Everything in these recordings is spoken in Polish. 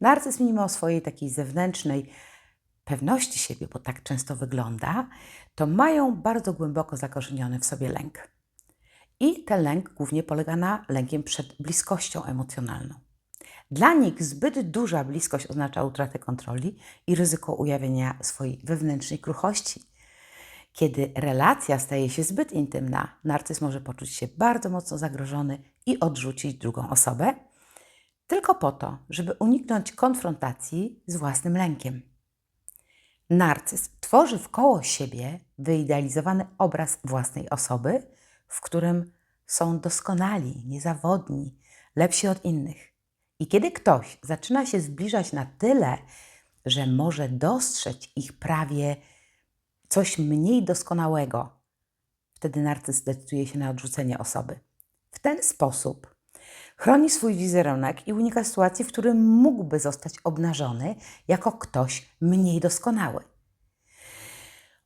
Narcyz mimo swojej takiej zewnętrznej pewności siebie, bo tak często wygląda, to mają bardzo głęboko zakorzeniony w sobie lęk. I ten lęk głównie polega na lękiem przed bliskością emocjonalną. Dla nich zbyt duża bliskość oznacza utratę kontroli i ryzyko ujawnienia swojej wewnętrznej kruchości. Kiedy relacja staje się zbyt intymna, narcyz może poczuć się bardzo mocno zagrożony i odrzucić drugą osobę, tylko po to, żeby uniknąć konfrontacji z własnym lękiem. Narcyz tworzy wkoło siebie wyidealizowany obraz własnej osoby, w którym są doskonali, niezawodni, lepsi od innych. I kiedy ktoś zaczyna się zbliżać na tyle, że może dostrzec ich prawie coś mniej doskonałego, wtedy narcyz decyduje się na odrzucenie osoby. W ten sposób chroni swój wizerunek i unika sytuacji, w którym mógłby zostać obnażony jako ktoś mniej doskonały.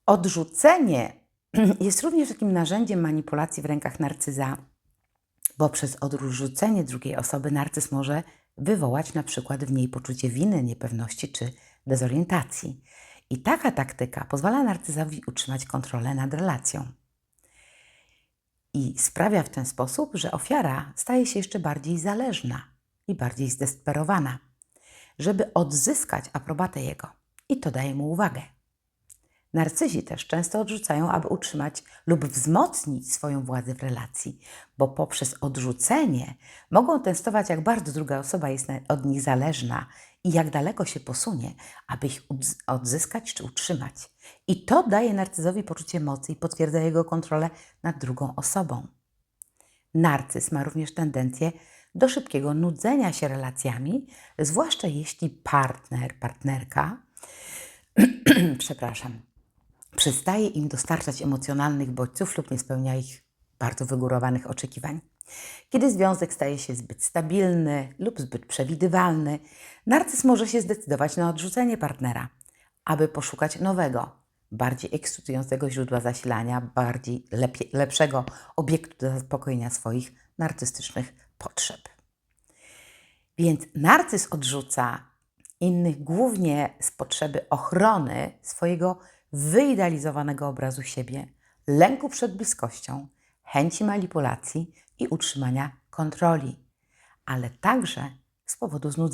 Odrzucenie jest również takim narzędziem manipulacji w rękach narcyza, bo przez odrzucenie drugiej osoby narcyz może wywołać na przykład w niej poczucie winy, niepewności czy dezorientacji. I taka taktyka pozwala narcyzowi utrzymać kontrolę nad relacją. I sprawia w ten sposób, że ofiara staje się jeszcze bardziej zależna i bardziej zdesperowana, żeby odzyskać aprobatę jego. I to daje mu uwagę. Narcyzi też często odrzucają, aby utrzymać lub wzmocnić swoją władzę w relacji, bo poprzez odrzucenie mogą testować, jak bardzo druga osoba jest od nich zależna i jak daleko się posunie, aby ich odzyskać czy utrzymać. I to daje narcyzowi poczucie mocy i potwierdza jego kontrolę nad drugą osobą. Narcyz ma również tendencję do szybkiego nudzenia się relacjami, zwłaszcza jeśli partner, partnerka, przepraszam, przestaje im dostarczać emocjonalnych bodźców lub nie spełnia ich bardzo wygórowanych oczekiwań. Kiedy związek staje się zbyt stabilny lub zbyt przewidywalny, narcyz może się zdecydować na odrzucenie partnera, aby poszukać nowego, bardziej ekscytującego źródła zasilania, bardziej lepie, lepszego obiektu do zaspokojenia swoich narcystycznych potrzeb. Więc narcyz odrzuca innych głównie z potrzeby ochrony swojego wyidealizowanego obrazu siebie, lęku przed bliskością, chęci manipulacji i utrzymania kontroli, ale także z powodu znudzenia.